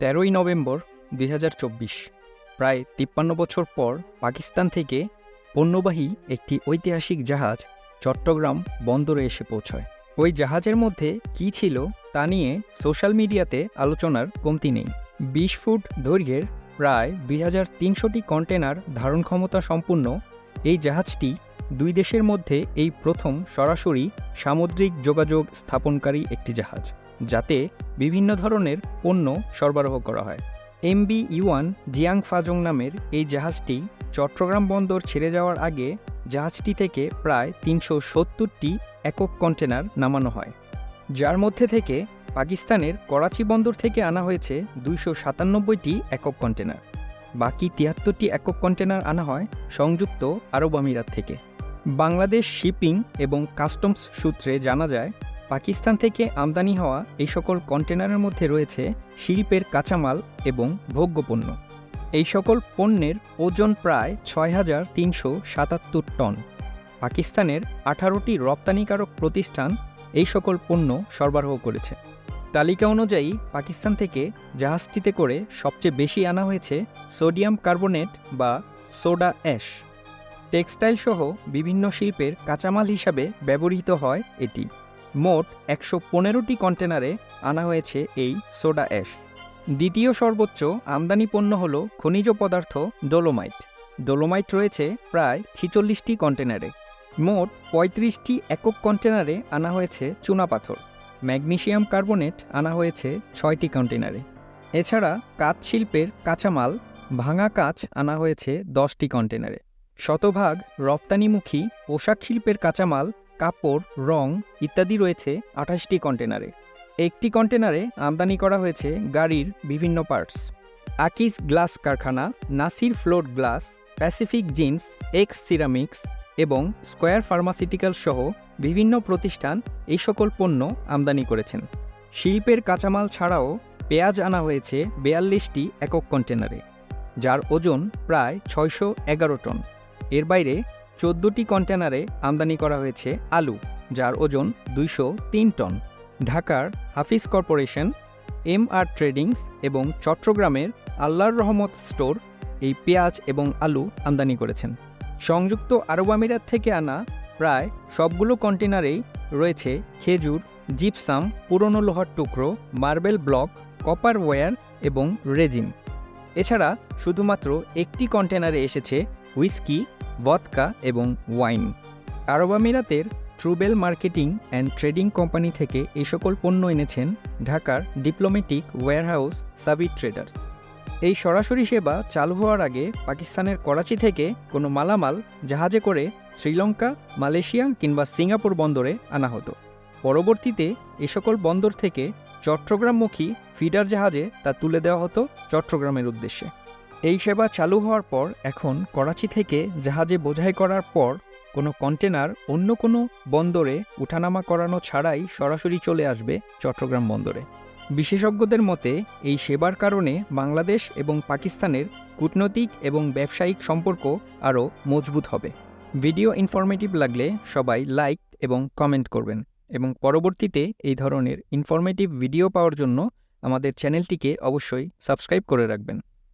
তেরোই নভেম্বর দুই হাজার চব্বিশ, প্রায় তিপ্পান্ন বছর পর পাকিস্তান থেকে পণ্যবাহী একটি ঐতিহাসিক জাহাজ চট্টগ্রাম বন্দরে এসে পৌঁছয়। ওই জাহাজের মধ্যে কী ছিল তা নিয়ে সোশ্যাল মিডিয়াতে আলোচনার কমতি নেই। বিশ ফুট দৈর্ঘ্যের প্রায় দুই হাজার তিনশোটি কন্টেনার ধারণ ক্ষমতা সম্পূর্ণ এই জাহাজটি দুই দেশের মধ্যে এই প্রথম সরাসরি সামুদ্রিক যোগাযোগ স্থাপনকারী একটি জাহাজ। যাতে বিভিন্ন ধরনের পণ্য সরবরাহ করা হয়। এমবি ইউয়ান জিয়াং ফাজং নামের এই জাহাজটি চট্টগ্রাম বন্দর ছেড়ে যাওয়ার আগে জাহাজটি থেকে প্রায় তিনশো সত্তরটি একক কন্টেনার নামানো হয়। যার মধ্যে থেকে পাকিস্তানের করাচি বন্দর থেকে আনা হয়েছে দুইশো সাতানব্বইটি একক কন্টেনার বাকি তিয়াত্তরটি একক কন্টেনার আনা হয় সংযুক্ত আরব আমিরাত থেকে। বাংলাদেশ শিপিং এবং কাস্টমস সূত্রে জানা যায় পাকিস্তান থেকে আমদানি হওয়া এই সকল কন্টেনারের মধ্যে রয়েছে শিল্পের কাঁচামাল এবং ভোগ্যপণ্য। এই সকল পণ্যের ওজন প্রায় ছয় হাজার তিনশো সাতাত্তর টন। পাকিস্তানের আঠারোটি রপ্তানিকারক প্রতিষ্ঠান এই সকল পণ্য সরবরাহ করেছে। তালিকা অনুযায়ী পাকিস্তান থেকে জাহাজটিতে করে সবচেয়ে বেশি আনা হয়েছে সোডিয়াম কার্বোনেট বা সোডা অ্যাশ। টেক্সটাইল সহ বিভিন্ন শিল্পের কাঁচামাল হিসাবে ব্যবহৃত হয় এটি। মোট একশো পনেরোটি কন্টেনারে আনা হয়েছে এই সোডা অ্যাশ। দ্বিতীয় সর্বোচ্চ আমদানি পণ্য হল খনিজ পদার্থ ডোলোমাইট। ডোলোমাইট রয়েছে প্রায় ছিচল্লিশটি কন্টেনারে। মোট পঁয়ত্রিশটি একক কন্টেনারে আনা হয়েছে চুনাপাথর ম্যাগনেশিয়াম কার্বনেট আনা হয়েছে ছয়টি কন্টেনারে। এছাড়া কাঁচ শিল্পের কাঁচামাল, ভাঙা কাঁচ আনা হয়েছে দশটি কন্টেনারে। শতভাগ রপ্তানিমুখী পোশাক শিল্পের কাঁচামাল কাপড়, রং ইত্যাদি রয়েছে আঠাশটি কন্টেনারে। একটি কন্টেনারে আমদানি করা হয়েছে গাড়ির বিভিন্ন পার্টস। আকিস গ্লাস কারখানা, Nasir float glass, Pacific jeans, X ceramics এবং স্কোয়ার ফার্মাসিউটিক্যাল সহ বিভিন্ন প্রতিষ্ঠান এই সকল পণ্য আমদানি করেছেন। শিল্পের কাঁচামাল ছাড়াও পেঁয়াজ আনা হয়েছে বেয়াল্লিশটি একক কন্টেনারে, যার ওজন প্রায় ছয়শো এগারো টন। এর বাইরে চোদ্দোটি কন্টেনারে আমদানি করা হয়েছে আলু, যার ওজন দুইশো তিন টন। ঢাকার হাফিজ কর্পোরেশন এম আর ট্রেডিংস এবং চট্টগ্রামের আল্লাহর রহমত স্টোর এই পেঁয়াজ এবং আলু আমদানি করেছেন। সংযুক্ত আরব আমিরাত থেকে আনা প্রায় সবগুলো কন্টেনারেই রয়েছে খেজুর, জিপসাম, পুরনো লোহার টুকরো, মার্বেল ব্লক কপার ওয়্যার এবং রেজিন। এছাড়া শুধুমাত্র একটি কন্টেনারে এসেছে হুইস্কি ভদকা এবং ওয়াইন আরব আমিরাতের ট্রুবেল মার্কেটিং অ্যান্ড ট্রেডিং কোম্পানি থেকে এই সকল পণ্য এনেছেন ঢাকার ডিপ্লোমেটিক ওয়্যারহাউস সাবিট ট্রেডার্স এই সরাসরি সেবা চালু হওয়ার আগে পাকিস্তানের করাচি থেকে কোনো মালামাল জাহাজে করে শ্রীলঙ্কা, মালয়েশিয়া কিংবা সিঙ্গাপুর বন্দরে আনা হতো। পরবর্তীতে এ সকল বন্দর থেকে চট্টগ্রামমুখী ফিডার জাহাজে তা তুলে দেওয়া হতো চট্টগ্রামের উদ্দেশ্যে। এই সেবা চালু হওয়ার পর এখন করাচি থেকে জাহাজে বোঝাই করার পর কোনো কন্টেনার অন্য কোনো বন্দরে উঠানামা করানো ছাড়াই সরাসরি চলে আসবে চট্টগ্রাম বন্দরে। বিশেষজ্ঞদের মতে, এই সেবার কারণে বাংলাদেশ এবং পাকিস্তানের কূটনৈতিক এবং ব্যবসায়িক সম্পর্ক আরও মজবুত হবে। ভিডিও ইনফরমেটিভ লাগলে সবাই লাইক এবং কমেন্ট করবেন এবং পরবর্তীতে এই ধরনের ইনফরমেটিভ ভিডিও পাওয়ার জন্য আমাদের চ্যানেলটিকে অবশ্যই সাবস্ক্রাইব করে রাখবেন।